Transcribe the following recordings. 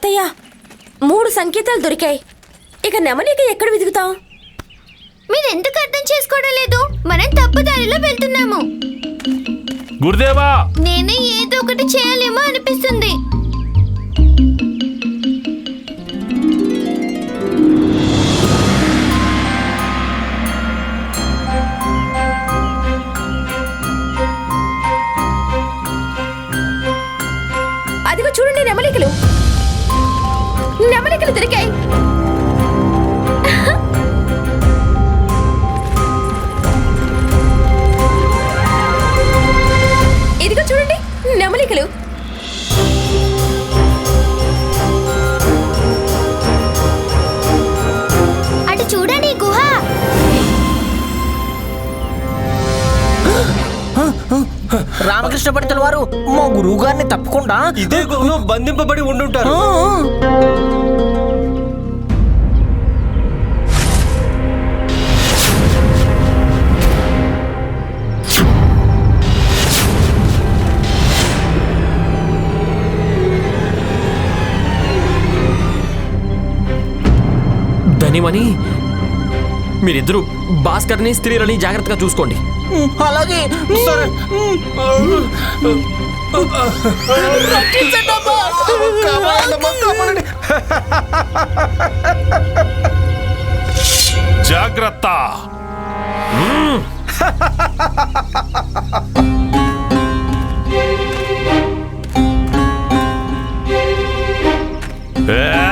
అత్తయ్య మూడు సంకేతాలు దొరికాయి. ఇక నెమలిక ఎక్కడ వెతుకుతాం? మీరు ఎందుకు అర్థం చేసుకోవడం లేదు? మనం తప్పు దారిలో వెళ్తున్నాము. గురుదేవా! నేనే ఏదో ఒకటి చేయాలేమో అనిపిస్తుంది. అదిగో చూడండి నెమలికలు. నెమలికలు దొరికాయి. ఇదిగో చూడండి నెమలికలు. అటు చూడండి గుహ. రామకృష్ణ పండితుల వారు మా గురువు గారిని తప్పకుండా ఇదే గుహలో బంధింపబడి ఉండుంటారు. ధనిమని మీరిద్దరూ భాస్కర్ని స్త్రీలని జాగ్రత్తగా చూసుకోండి. అలాగే. సరే. జాగ్రత్త. అయ్యో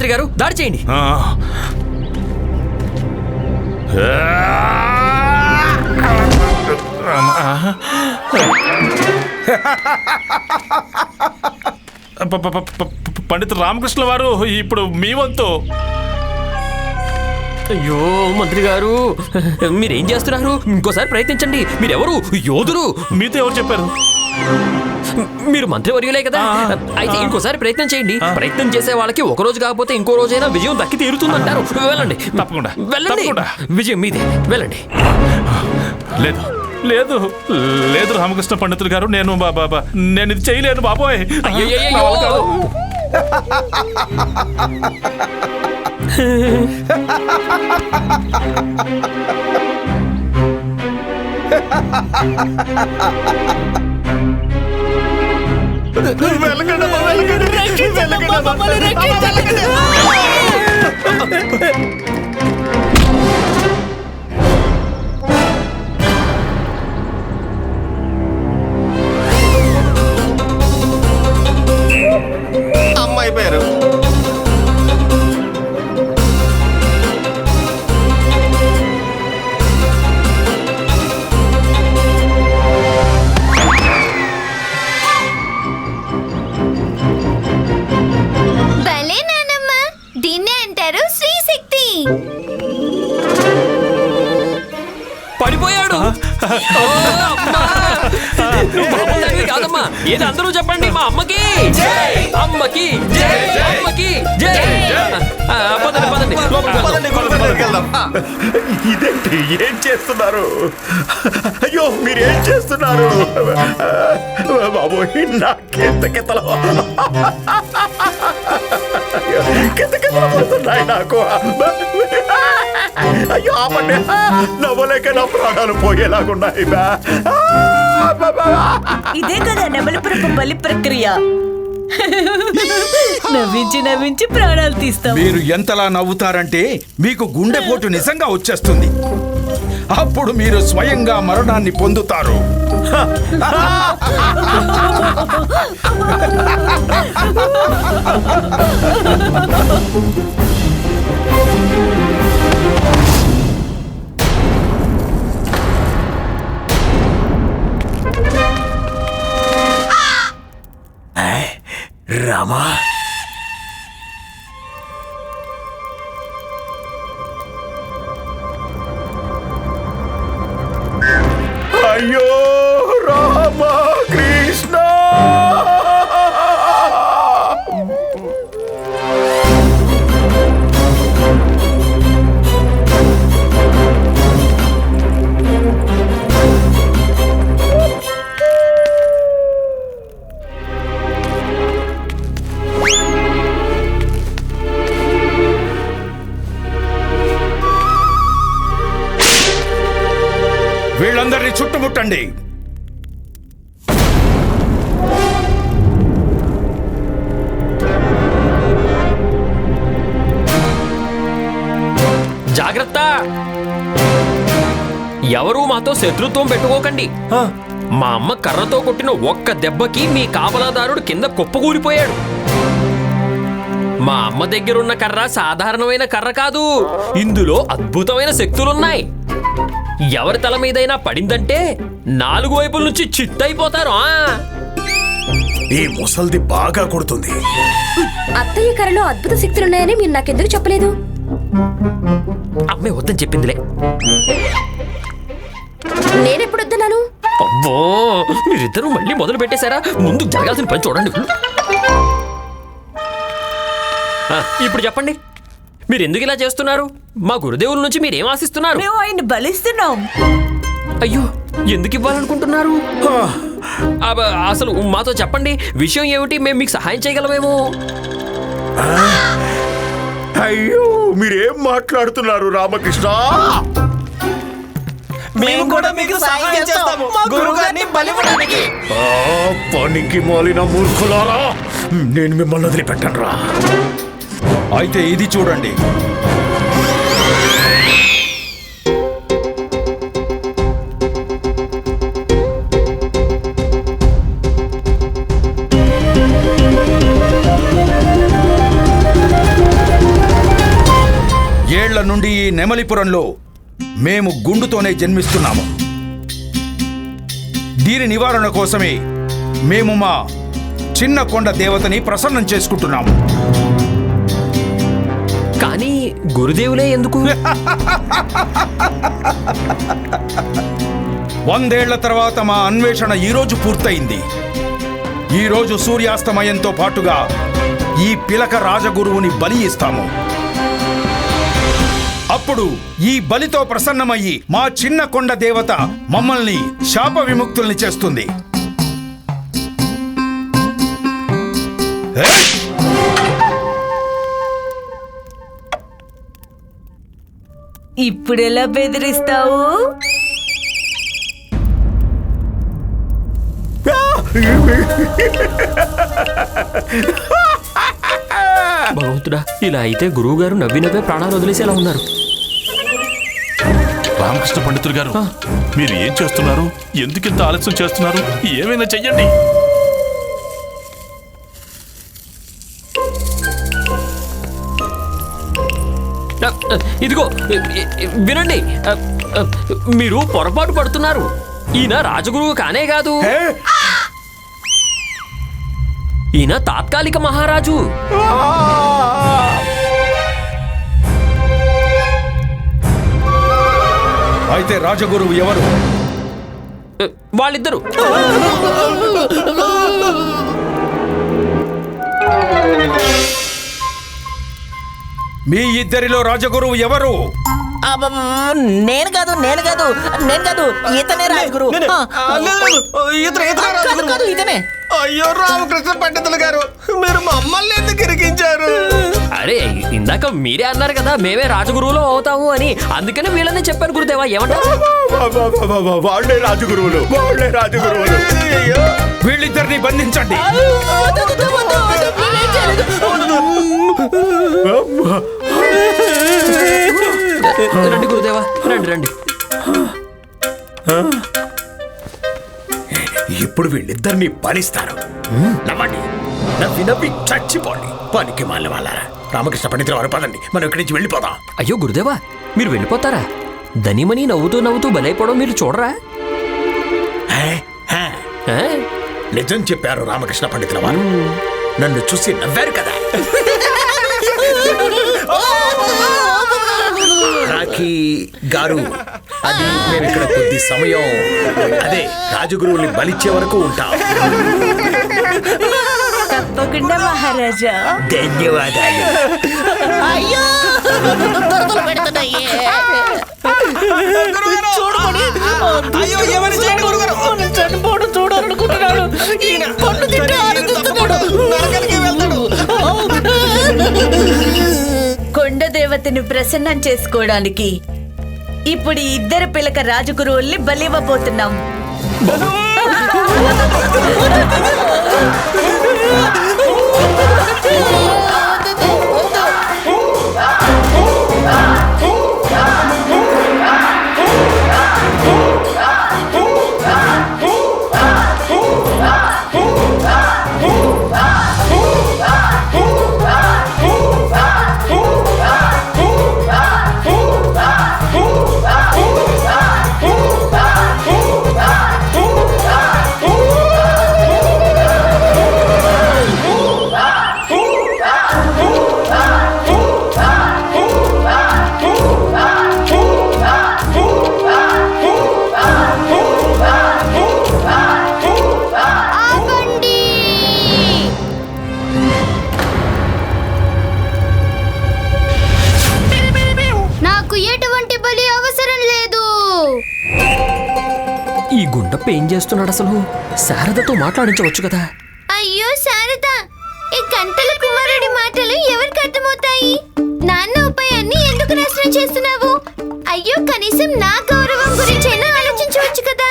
మంత్రి గారు దాడి చేయండి. పండిత రామకృష్ణ వారు ఇప్పుడు మీ వంతు. అయ్యో మంత్రి గారు మీరేం చేస్తున్నారు? ఇంకోసారి ప్రయత్నించండి. మీరెవరు? యోధులు? మీతో ఎవరు చెప్పారు? మీరు మంత్రివర్యులే కదా. అయితే. ఇంకోసారి ప్రయత్నం చేయండి. ప్రయత్నం చేసే వాళ్ళకి ఒక రోజు కాకపోతే ఇంకో రోజైనా విజయం దక్కి తీరుతుందంటారు. వెళ్ళండి. తప్పకుండా, వెళ్ళండి. విజయం మీదే. వెళ్ళండి. లేదు. లేదు. లేదు రామకృష్ణ పండితులు గారు నేను బా- బా- బా- నేను ఇది చేయలేను బాబోయ్. అయ్యయ్యయ్యో. నా వల్ల కాదు. వెళ్ళకండి అమ్మా, వెళ్ళకండి. ఇదేంటి? ఏం చేస్తున్నారు? అయ్యో మీరు ఏం చేస్తున్నారు? బాబోయ్ నాకెంత కితలు కిత కితలు వస్తున్నాయి నాకు. అయ్యో ఆపండి. నవ్వలేక నా ప్రాణాలు పోయేలాగున్నాయి బా. ఇదే కదా నెమలిపురపు బలి ప్రక్రియ. నవ్వించి నవ్వించి ప్రాణాలు తీస్తాం మీరు ఎంతలా నవ్వుతారంటే మీకు గుండెపోటు నిజంగా వచ్చేస్తుంది. అప్పుడు మీరు స్వయంగా మరణాన్ని పొందుతారు. రామా చుట్టుముట్టండి జాగ్రత్త. ఎవరూ మాతో శత్రుత్వం పెట్టుకోకండి. మా అమ్మ కర్రతో కొట్టిన ఒక్క దెబ్బకి మీ కాపలాదారుడు కింద కుప్పకూలిపోయాడు. మా అమ్మ దగ్గరున్న కర్ర సాధారణమైన కర్ర కాదు. ఇందులో అద్భుతమైన శక్తులున్నాయి. ఎవరి తల మీదైనా పడిందంటే నాలుగు వైపుల నుంచి చిత్తైపోతారు ఆ? ఈ ముసల్ది బాగా కొడుతుంది. అత్తయ్య కరలో అద్భుత శక్తులున్నాయని మీరు నాకెందుకు చెప్పలేదు? అమ్మే వద్దని చెప్పిందిలే. నేనెప్పుడు వద్దన్నాను అబ్బో మీరిద్దరూ మళ్ళీ మొదలు పెట్టేశారా? ముందు జరగాల్సిన పని చూడండి. ఇప్పుడు చెప్పండి. మీరు ఎందుకు ఇలా చేస్తున్నారు? మా గురుదేవుల నుంచి మీరేం ఆశిస్తున్నారు? మేము ఆయన బలిస్తున్నాం. అయ్యో ఎందుకు ఇవ్వాలనుకుంటున్నారు? అసలు మాతో చెప్పండి విషయం ఏమిటి? మేము మీకు సహాయం చేయగలమేమో. అయ్యో మీరేం మాట్లాడుతున్నారు రామకృష్ణ? మేము కూడా మీకు సహాయం చేస్తాము. మా గురువు గారిని బలివ్వడానికి. ఆ, పనికి మాలిన మూర్ఖులారా. నేను మిమ్మల్ని వదిలిపెట్టను రా అయితే ఇది చూడండి. ఏళ్ళ నుండి ఈ నెమలిపురంలో మేము గుండుతోనే జన్మిస్తున్నాము. దీని నివారణ కోసమే మేము మా చిన్న కొండ దేవతని ప్రసన్నం చేసుకుంటున్నాము. గురుదేవులే ఎందుకు? వందేళ్ళ తర్వాత మా అన్వేషణ ఈరోజు పూర్తయింది. ఈరోజు సూర్యాస్తమయంతో పాటుగా ఈ పిలక రాజగురువుని బలి ఇస్తాము. అప్పుడు ఈ బలితో ప్రసన్నమయ్యి మా చిన్న కొండ దేవత మమ్మల్ని శాప విముక్తుల్ని చేస్తుంది. ఏ? ఇప్పుడు ఎలా బెదిరిస్తావు? భగవంతుడా ఇలా అయితే గురువు గారు నవ్వి నవ్వే ప్రాణాలు వదిలేసేలా ఉన్నారు. రామకృష్ణ పండితులు గారు మీరు ఏం చేస్తున్నారు? ఎందుకింత ఆలస్యం చేస్తున్నారు? ఏమైనా చెయ్యండి. ఇదిగో వినండి. మీరు పొరపాటు పడుతున్నారు. ఈయన రాజగురువు కానే కాదు. ఈయన తాత్కాలిక మహారాజు. అయితే రాజగురువు ఎవరు? వాళ్ళిద్దరు. మీ ఇద్దరిలో రాజగురువు ఎవరు నేను కాదు నేను కాదు నేను కాదు ఇతనే రాజగురు కాదు ఇతనే అయ్యో రామకృష్ణ పండితులు గారు మీరు మమ్మల్ని ఎందుకు ఇరికించారు అరే ఇందాక మీరే అన్నారు కదా మేమే రాజగురువులో అవుతాము అని అందుకనే వీళ్ళని చెప్పాను గురుదేవా ఏమంటారు వాళ్ళే రాజగురువులు వాళ్ళే రాజగురువులు అయ్యో వీళ్ళిద్దరిని బంధించండి రండి గురుదేవా రండి రండి. ఇప్పుడు వీళ్ళిద్దరిని పనిస్తారు నమ్మండి నవ్వి నవ్వి చచ్చిపోండి. పనికి మాలిన వాళ్ళారా. రామకృష్ణ పండితులు వారు పదండి. మనం ఇక్కడి నుంచి వెళ్ళిపోదాం. అయ్యో గురుదేవా మీరు వెళ్ళిపోతారా? ధనిమని నవ్వుతూ నవ్వుతూ బలైపోవడం మీరు చూడరా? హే, హే. ఆ? నిజం చెప్పారు రామకృష్ణ పండితుల వారు. నన్ను చూసి నవ్వారు కదా. రాఖీ గారు. అది మేము ఇక్కడ కొద్ది సమయం అదే రాజగురువుని బలిచ్చే వరకు ఉంటాం. తప్పకుండా మహారాజా. ధన్యవాదాలు. అయ్యో! పెడుతున్నాయి. అయ్యో ఏమని చేయండి గురుగారు? చనిపోవడం చూడాలనుకుంటున్నాడు. ఈయన పన్ను తింటే ఆనందిస్తున్నాడు. నరకానికి వెళ్తాడు. కొండ దేవతను ప్రసన్నం చేసుకోవడానికి ఇప్పుడు ఈ ఇద్దరు పిలక రాజగురువుల్ని బలివ్వబోతున్నాం. ఆపండి ఏం చేస్తున్నాడు అసలు? శారదతో మాట్లాడించవచ్చు కదా. అయ్యో శారద! ఈ గంటల కుమారుడి మాటలు ఎవరికి అర్థమవుతాయి? నాన్న ఉపాయాన్ని ఎందుకు నాశనం చేస్తున్నావు? అయ్యో కనీసం నా గౌరవం గురించైనా ఆలోచించవచ్చు కదా.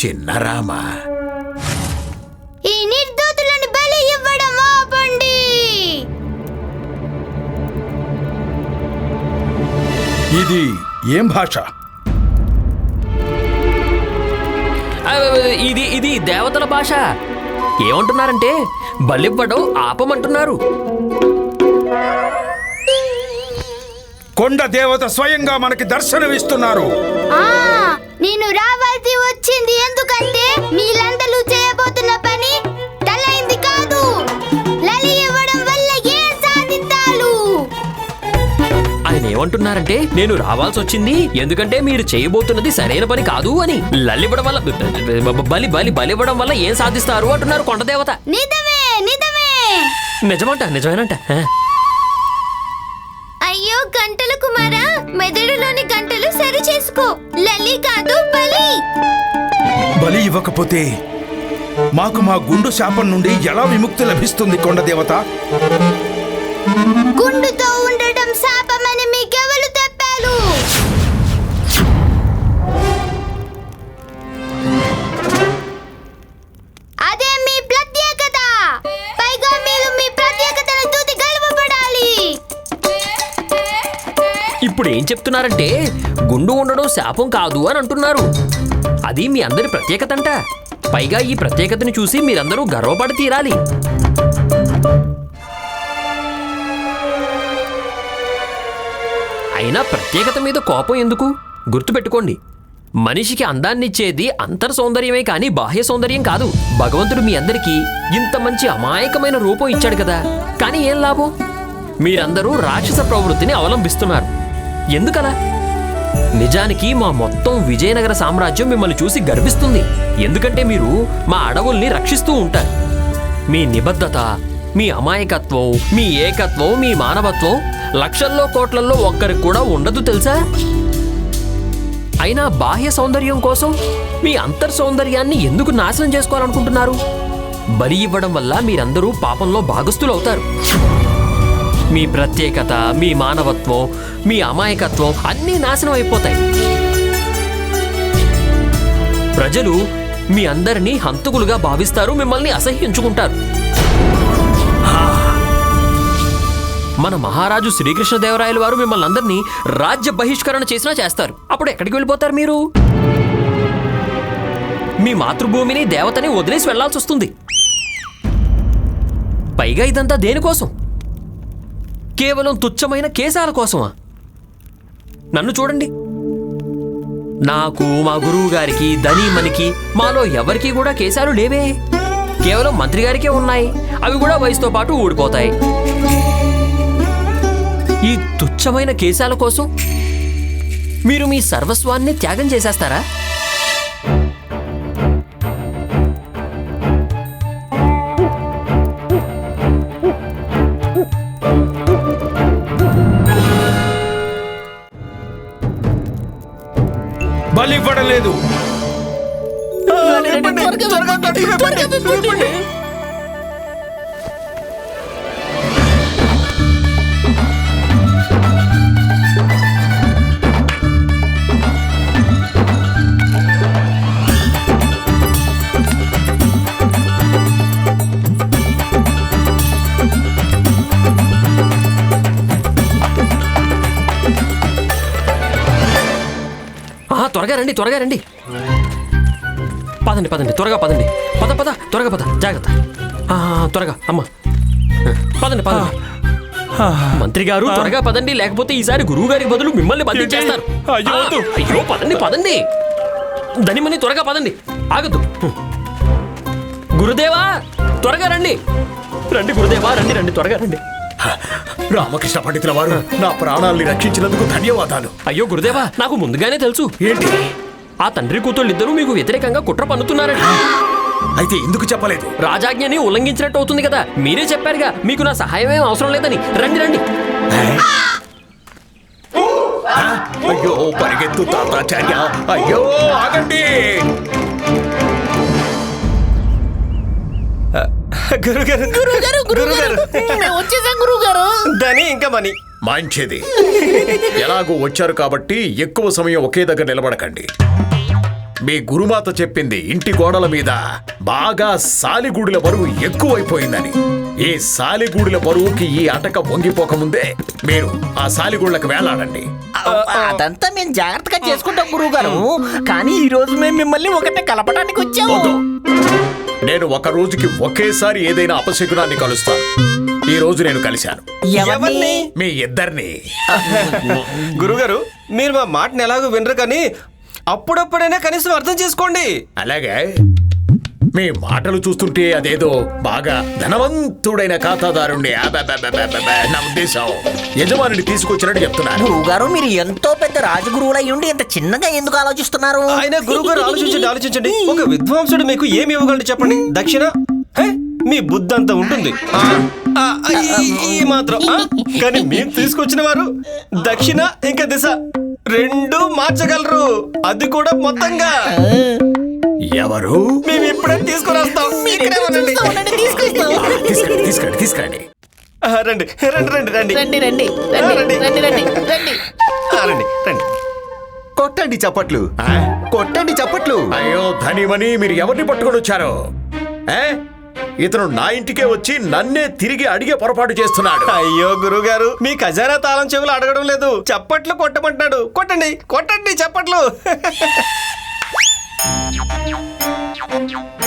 చిన్న రామా. ఈ నిర్దోతులను బలి ఇవ్వడం ఆపండి! ఇది ఏం భాష? ఇది ఇది దేవతల భాష. ఏమంటున్నారంటే బలివ్వడం ఆపమంటున్నారు. కొండ దేవత స్వయంగా మనకి దర్శనమిస్తున్నారు. ఆ నేను రావాల్సి వచ్చింది ఎందుకంటే మీలందరూ చేయబోతున్న ఏమంటున్నారంటే నేను రావాల్సి వచ్చింది ఎందుకంటే మీరు చేయబోతున్నది సరైన పని కాదు అని. లల్లివ్వడం వల్ల బలి బలి బలివ్వడం వల్ల ఏం సాధిస్తారు అంటున్నారు కొండదేవత నిజమే నిజమే. నిజమంట నిజమేనంట. అయ్యో గంటల కుమారా మెదడులోని గంటలు సరి చేసుకో. లలి కాదు బలి. బలి ఇవ్వకపోతే మాకు మా గుండు శాపం నుండి ఎలా విముక్తి లభిస్తుంది కొండ దేవత? ఇప్పుడు ఏం చెప్తున్నారంటే గుండు ఉండడం శాపం కాదు అని అంటున్నారు. అది మీ అందరి ప్రత్యేకత అంట పైగా ఈ ప్రత్యేకతని చూసి మీరందరూ గర్వపడి తీరాలి. అయినా ప్రత్యేకత మీద కోపం ఎందుకు? గుర్తుపెట్టుకోండి మనిషికి అందాన్నిచ్చేది అంతర్ సౌందర్యమే కానీ బాహ్య సౌందర్యం కాదు. భగవంతుడు మీ అందరికీ ఇంత మంచి అమాయకమైన రూపం ఇచ్చాడు కదా. కానీ ఏం లాభం? మీరందరూ రాక్షస ప్రవృత్తిని అవలంబిస్తున్నారు. ఎందుకలా? నిజానికి మా మొత్తం విజయనగర సామ్రాజ్యం మిమ్మల్ని చూసి గర్విస్తుంది. ఎందుకంటే మీరు మా అడవుల్ని రక్షిస్తూ ఉంటారు. మీ నిబద్ధత మీ అమాయకత్వం మీ ఏకత్వం మీ మానవత్వం లక్షల్లో కోట్లల్లో ఒక్కరికి కూడా ఉండదు తెలుసా? అయినా బాహ్య సౌందర్యం కోసం మీ అంతర్ సౌందర్యాన్ని ఎందుకు నాశనం చేసుకోవాలనుకుంటున్నారు? బలి ఇవ్వడం వల్ల మీరందరూ పాపంలో భాగస్థులవుతారు. మీ ప్రత్యేకత మీ మానవత్వం మీ అమాయకత్వం అన్నీ నాశనం అయిపోతాయి. ప్రజలు మీ అందరినీ హంతకులుగా భావిస్తారు మిమ్మల్ని అసహ్యించుకుంటారు. మన మహారాజు శ్రీకృష్ణదేవరాయల వారు మిమ్మల్ని అందరినీ రాజ్య బహిష్కరణ చేసినా చేస్తారు. అప్పుడు ఎక్కడికి వెళ్ళిపోతారు మీరు? మీ మాతృభూమిని దేవతని వదిలేసి వెళ్ళాల్సి వస్తుంది పైగా ఇదంతా దేనికోసం? కేవలం తుచ్చమైన కేశాల కోసమా? నన్ను చూడండి. నాకు మా గురువు గారికి ధనీమనికి మాలో ఎవరికీ కూడా కేశాలు లేవే. కేవలం మంత్రి గారికే ఉన్నాయి. అవి కూడా వయసుతో పాటు ఊడిపోతాయి. ఈ తుచ్చమైన కేశాల కోసం మీరు మీ సర్వస్వాన్ని త్యాగం చేసేస్తారా? లేదు. త్వరగా త్వరగా రండి త్వరగా రండి. పదండి పదండి త్వరగా పదండి. పద పద త్వరగా పద జాగ్రత్త. త్వరగా అమ్మ. పదండి పదండి. మంత్రి గారు త్వరగా పదండి లేకపోతే ఈసారి గురువు గారికి బదులు మిమ్మల్ని బంధించేస్తారు. అయ్యో, పదండి పదండి. ధనిమని త్వరగా పదండి. ఆగద్దు. గురుదేవా త్వరగా రండి. రండి గురుదేవా రండి రండి త్వరగా రండి. రామకృష్ణ పండితుల వారు నా ప్రాణాల్ని రక్షించినందుకు ధన్యవాదాలు. అయ్యో గురుదేవా నాకు ముందుగానే తెలుసు. ఏంటి? ఆ తండ్రి కూతుళ్ళు ఇద్దరు మీకు వ్యతిరేకంగా కుట్ర పన్నుతున్నారని అయితే ఎందుకు చెప్పలేదు? రాజాజ్ఞని ఉల్లంఘించినట్టు అవుతుంది కదా మీరే చెప్పారుగా మీకు నా సహాయం ఏం అవసరం లేదని. రండి రండి. అయ్యో పరిగెత్తు తాతాచార్య. అయ్యో ఆగండి. గురుగారు గురుగారు గురుగారు. వచ్చేసాం గురువు గారు దని ఇంకా మనీ మంచిది. ఎలాగో వచ్చారు కాబట్టి ఎక్కువ సమయం ఒకే దగ్గర నిలబడకండి. మీ గురుమాత చెప్పింది ఇంటి గోడల మీద బాగా సాలిగూడుల బరువు ఎక్కువైపోయిందని. ఈ సాలిగూడుల బరువుకి ఈ అటక వంగిపోకముందే మీరు ఆ సాలిగూళ్ళకి వేలాడండి. అదంతా మేము జాగ్రత్తగా చేసుకుంటాం గురువు గారు కానీ ఈ రోజు మేము మిమ్మల్ని ఒకటే కలపడానికి వచ్చాము. నేను ఒక రోజుకి ఒకేసారి ఏదైనా అపశకునాన్ని కలుస్తాను. ఈ రోజు నేను కలిశాను. ఎవరిని? మీ ఇద్దరిని. గురుగారు మీరు మా మాటని ఎలాగో వినరు కానీ అప్పుడప్పుడైనా కనీసం అర్థం చేసుకోండి. అలాగే. మీ మాటలు చూస్తుంటే అదేదో బాగా ధనవంతుడైన ఖాతాదారుణ్ణి నా ఉద్దేశం. యజమానిని తీసుకొచ్చినట్టు చెప్తున్నాను. గురువు గారు మీరు ఎంతో పెద్ద రాజగురువులై ఉండి ఇంత చిన్నగా ఎందుకు ఆలోచిస్తున్నారు? ఆయన గురుగారు ఆలోచించండి ఆలోచించండి. ఒక విద్వాంసుడు మీకు ఏమి ఇవ్వగలడు చెప్పండి? దక్షిణ? హే? మీ బుద్ధి అంత ఉంటుంది. ఈ- మాత్రం? కానీ మేము తీసుకొచ్చిన వారు దక్షిణ ఇంకా దిశ రెండు మార్చగలరు. అది కూడా మొత్తంగా. ఎవరు? మేము ఇప్పుడే తీసుకుని వస్తాం. తీసుకురండి తీసుకురండి రండి రండి రండి రండి. రండి రండి రండి రండి. రండి రండి రండి రండి. కొట్టండి చప్పట్లు. ఆ? కొట్టండి చప్పట్లు. అయ్యో ధనిమని మీరు ఎవరిని పట్టుకొని వచ్చారు? ఏ? ఇతను నా ఇంటికే వచ్చి నన్నే తిరిగి అడిగే పొరపాటు చేస్తున్నాడు. అయ్యో గురుగారు మీ ఖజానా తాళం చెవులు అడగడం లేదు. చప్పట్లు కొట్టమంటున్నాడు. కొట్టండి కొట్టండి చప్పట్లు.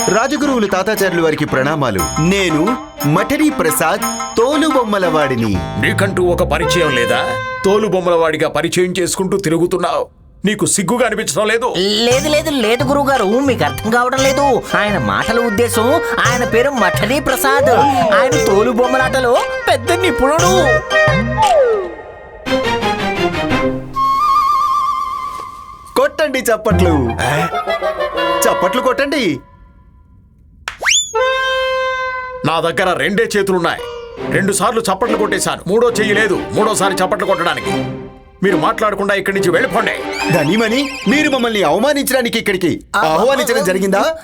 రాజగురువులు తాతాచార్యుల వారికి ప్రణామాలు. నేను మఠరి ప్రసాద్ తోలు బొమ్మల వాడిని. నీకంటూ ఒక పరిచయం లేదా? తోలు బొమ్మల వాడిగా పరిచయం చేసుకుంటూ తిరుగుతున్నావు. నీకు సిగ్గుగా అనిపించడం లేదు? లేదు లేదు లేదు గురువు గారు మీకు అర్థం కావడం లేదు. ఆయన మాటల ఉద్దేశం ఆయన పేరు మఠనీ ప్రసాద్. ఆయన తోలు బొమ్మలాటలో పెద్ద నిపుణుడు. కొట్టండి చప్పట్లు. చప్పట్లు కొట్టండి. నా దగ్గర రెండే చేతులున్నాయి. రెండు సార్లు చప్పట్లు కొట్టేశాను. మూడో చెయ్యి లేదు. మూడోసారి చప్పట్లు కొట్టడానికి. మీరు మాట్లాడకుండా ఇక్కడి నుంచి వెళ్ళిపోండి. ధనిమని మీరు మమ్మల్ని అవమానించడానికి ఇక్కడికి ఆహ్వానించడం జరిగిందా?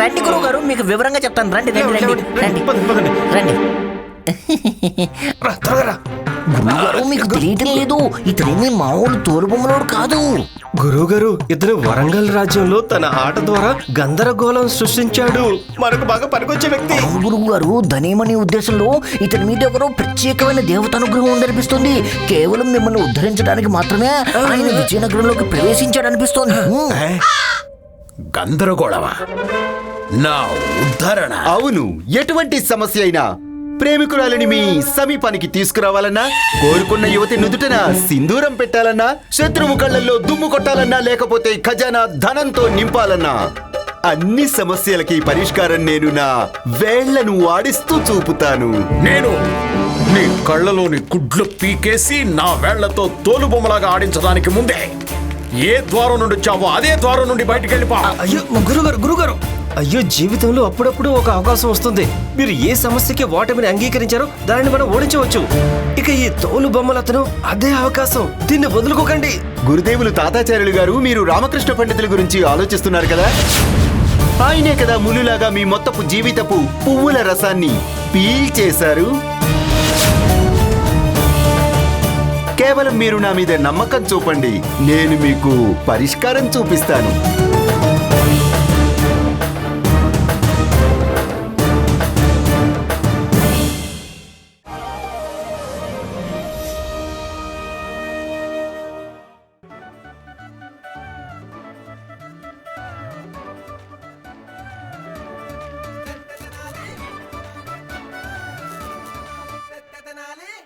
రండి గురువు గారు మీకు వివరంగా చెప్తాను. రండి రండి రండి. రండి. రండి. రా, త్వరగా రా. గురువు గారు మీకు తెలియటం లేదు. ఇతనేమి మామూలు తోలు బొమ్మలోడు కాదు. గురువు గారు ఇతను వరంగల్ రాజ్యంలో తన ఆట ద్వారా గందరగోళం సృష్టించాడు. మనకు బాగా పనికొచ్చే వ్యక్తి. గురువు గారు ధనేమని ఉద్దేశంలో ఇతని మీద ఎవరో ప్రత్యేకమైన దేవతానుగ్రహం ఉందనిపిస్తుంది. కేవలం మిమ్మల్ని ఉద్ధరించడానికి మాత్రమే ఆయన విజయనగరంలోకి ప్రవేశించాడనిపిస్తోంది. గందరగోళమా? నా ఉద్ధరణ. అవును ఎటువంటి సమస్య అయినా ప్రేమికురాలని మీ సమీపానికి తీసుకురావాలన్నా కోరుకున్న యువతి నుదుటన సింధూరం పెట్టాలన్నా శత్రువు కళ్ళల్లో దుమ్ము కొట్టాలన్నా లేకపోతే ఖజానా ధనంతో నింపాలన్నా అన్ని సమస్యలకి పరిష్కారం నేను నా వేళ్ళను ఆడిస్తూ చూపుతాను. నేను నీ కళ్ళలోని గుడ్లు పీకేసి నా వేళ్ళతో తోలు బొమ్మలాగా ఆడించడానికి ముందే ఏ ద్వారం నుండి వచ్చావో అదే ద్వారం నుండి బయటికి వెళ్ళిపో అయ్యో గురుగారు గురుగారు. అయ్యో జీవితంలో అప్పుడప్పుడు ఒక అవకాశం వస్తుంది. మీరు ఏ సమస్యకి ఓటమిని అంగీకరించారో దానిని మనం ఓడించవచ్చు. ఇక ఈ తోలు బొమ్మలతను అదే అవకాశం. దీన్ని వదులుకోకండి. గురుదేవులు తాతాచార్యులు గారు మీరు రామకృష్ణ పండితుల గురించి ఆలోచిస్తున్నారు కదా? ఆయనే కదా ములులాగా మీ మొత్తపు జీవితపు పువ్వుల రసాన్ని పీల్ చేశారు కేవలం మీరు నా మీద నమ్మకం చూపండి. నేను మీకు పరిష్కారం చూపిస్తాను.